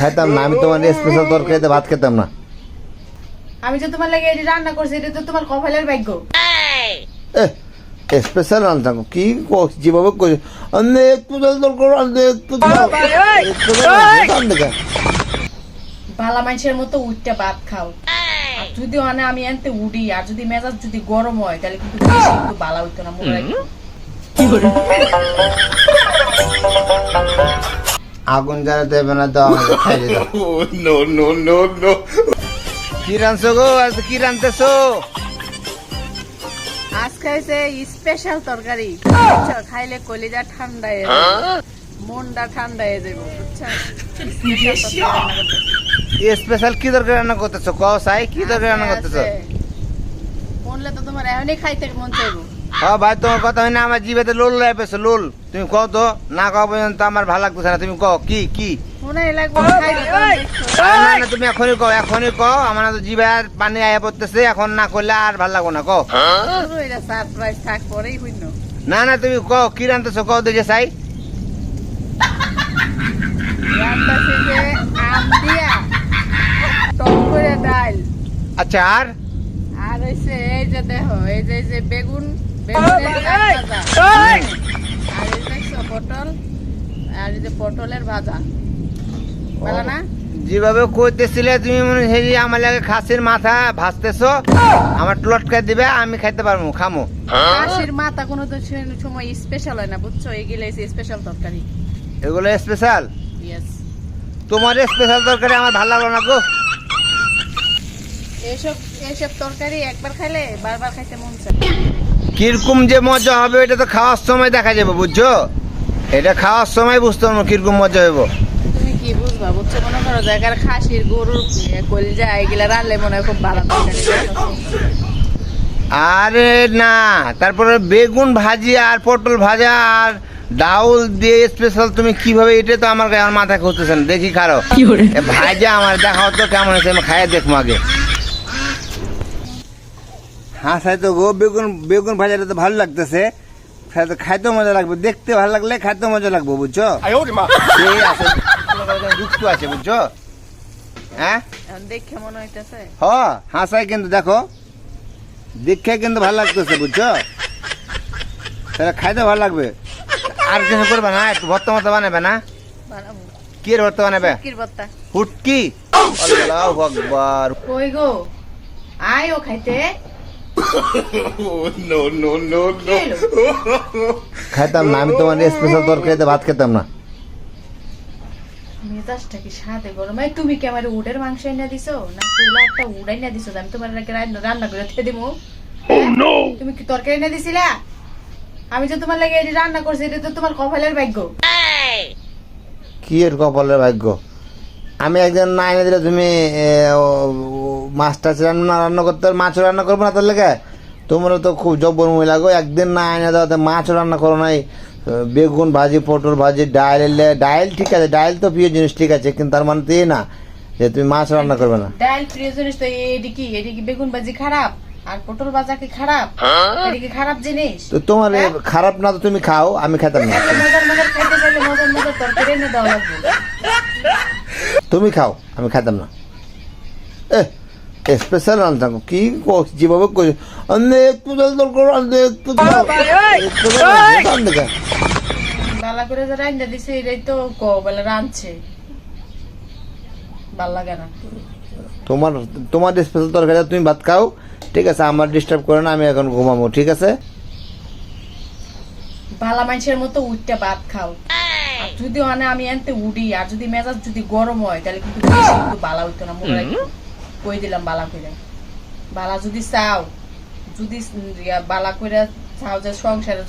খাইতাম না আমি তোমার স্পেশাল তরকারিতে ভাত খেতাম না। আমি যে তোমার লাগে এটি রান্না করছি এটা তো তোমার কপালের ভাগ্য। এ স্পেশাল রান্না কি ক- যেভাবে করি আমি একটু জল জল। করো আমি একটু জল- একটু জল রান্না দেখা। ভালা মানুষের মতো উঠতে ভাত খাও। আর যদি মানে আমি আনতে উড়ি আর যদি মেজাজ যদি গরম হয় তাহলে কিন্তু একটু ভালো হইতো না মনে রাখো আগুন জ্বালা দেবে না দাও আমাকে খাইয়ে দাও no, no, no, no. কি রাঁধছো গো আজ কি রাঁধতেছো আজকে হয়েছে স্পেশাল তরকারি? খাইলে কলিজা ঠান্ডা হয়ে যাবে মনটা ঠান্ডা হয়ে যাবে। স্পেশাল কি তরকারি রান্না করতেছো কও সাই কি তরকারি রান্না করতেছো। মনলে তো তোমার এখনই খাইতে মন চাইব হ্যাঁ ভাই তোমার কথা হয় না আমার জিভেতে লোল লাইপেছো লোল। তুমি কও তো না কও পর্যন্ত আমার ভালো লাগতেছে না তুমি কও কি কি? না না তুমি এখনই কও এখনই কও আমার তো জিভে আর পানি আয়া পড়তেছে এখন না করলে আর ভালো লাগবো না কও। শুরু হইলে সারপ্রাইজ থাক পরেই হইল। না না তুমি কও কি রাঁধতেছো কও দেখে সাই আম দিয়া টক করে ডাল। আচ্ছা আর? আর হইছে এই যে দেখো এই যে এই যে বেগুন পটল আর এই যে পটলের ভাজা না যেভাবে কইতেছিলে তুমি মনে আমার লাগে খাসির মাথা ভাজতেছো আমার লটকাই দিবে আমি খাইতে পারব খামো। খাসির মাথা কোনো তো সময় স্পেশাল হয় না বুঝছ? এগুলো স্পেশাল তরকারি। এগুলো স্পেশাল ইয়েস তোমার স্পেশাল তরকারি আমার ভালো লাগল না গো। এইসব এইসব তরকারি একবার খাইলে বারবার খাইতে মন চায়। কীরকম যে মজা হবে এটা তো খাওয়ার সময় দেখা যাবে বুঝছ? এটা খাওয়ার সময় বুঝতে পারব কীরকম মজা হইব। তুমি কি বুঝবা বুঝছ? মনে করো জায়গার খাসির গরুর কলজা এগুলা রানলে মনে হয় খুব ভালো আরে না তারপরে বেগুন ভাজি আর পটল ভাজা আর ডাউল দিয়ে স্পেশাল তুমি কীভাবে এটা তো আমার আমার মাথায় খুঁজতেছে না দেখি খারো। এ ভাজা আমার দেখাও তো কেমন আছে আমি খাইয়ে দেখব আগে। হ্যাঁ সাই তো গো বেগুন বেগুন ভাজাটা তো ভালো লাগতেছে। খাই তো খাইতেও মজা লাগবে দেখতে ভালো লাগলে খাইতেও মজা লাগবে বুঝছ? সেই আছে? যুক্ত আছে বুঝছ? হ্যাঁ? দেখে মনে হইতেছে। হ হাসাই কিন্তু দেখো দেখে কিন্তু ভালো লাগতেছে বুঝছ? তাহলে খাইতে ভালো লাগবে। আর কিছু করবে না একটু ভর্তা মতো বানাবে না? কি ভর্তা বানাবে? হুটকি আল্লাহু আকবার। কই গো? আয় ও খাইতে। খাইতাম না আমি তোমার স্পেশাল তরকারিতে ভাত খেতাম না। মেজাজটা কি সাথে গরম? এই তুমি কি আমার উডের মাংস এনে দিছো? না পোলা একটা উড এনে দিছো আমি তোমার নাকি রান্না রান্না করে খেয়ে দিমু? তুমি কি তরকারি এনে দিছিলা? আমি যে তোমার লাগে এটি রান্না করছি এটা তো তোমার কপালের ভাগ্য। কি এর কপালের ভাগ্য? আমি একজন না এনে দিলে তুমি মাছটা রান্না রান্না করতে মাছ রান্না করব না তার লেগে তোমরা তো খুব জব্বর মহিলা গো একদিন না এনে দাও মাছ রান্না করো নাই বেগুন ভাজি পটল ভাজি ডাল এলে ডাল ঠিক আছে ডাল তো প্রিয় জিনিস ঠিক আছে কিন্তু তার মানে তো না যে তুমি মাছ রান্না করবে না ডাল প্রিয় জিনিস তো এটি কি এটি কি বেগুন ভাজি খারাপ আর পটল ভাজা কি খারাপ এটি কি খারাপ জিনিস তো তোমার খারাপ না তো তুমি খাও আমি খেতাম না মজার মজার খাইতে চাইলে মজার মজার তরকারি এনে দেওয়া লাগবে তুমি খাও আমি খেতাম না। এ স্পেশাল রান্না কি যেভাবে আমি একটু জল জল করো আমি একটু জল- একটু জল রান্না দেখা। বালা করে যে রান্না দিছে এটাই তো ক বলে রাঁধছে। ভালো লাগে না। তোমার তোমার স্পেশাল তরকারি তুমি ভাত খাও ঠিক আছে আমার ডিস্টার্ব করে না আমি এখন ঘুমাবো ঠিক আছে? ভালা মানুষের মতো উঠতে ভাত খাও। যদি মানে আমি আনতে উড়ি আর যদি মেজাজ যদি গরম হয় তাহলে কিন্তু বালা হইতো না মনে কই দিলাম বালা করে বালা যদি চাও যদি বালা করে চাও যে সংসারে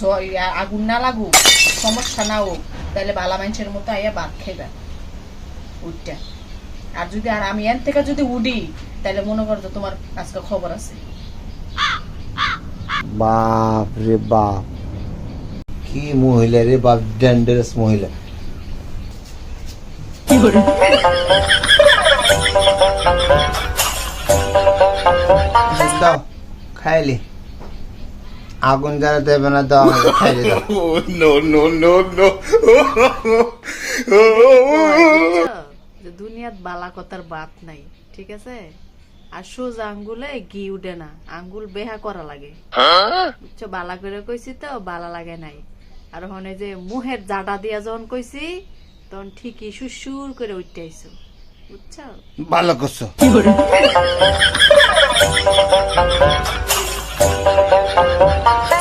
আগুন না লাগুক সমস্যা না হোক তাহলে বালা মানুষের মতো আইয়া ভাত খাইবা। উঠটা আর যদি আর আমি এন থেকে যদি উডি তাহলে মনে করো যে তোমার আজকে খবর আছে। বাপ রে বাপ। কি মহিলা রে বাপ ডেঞ্জারাস মহিলা। দাও খাইলি। আগুন জ্বালাতে হবে না দাও খাইলি দাও। No. দুনিয়াত বালা কথার বাত নাই ঠিক আছে? আর সোজা আঙ্গুলে ঘি উঠে না আঙ্গুল বেহা করা লাগে। বুঝছ বালা করে কইছি তো বালা লাগে নাই। আর হনে যে মুহের জাটা দিয়া যখন কইছি তখন ঠিকই সুসুর করে উঠতেছো। আইছো বুঝছ? ভালো করছ।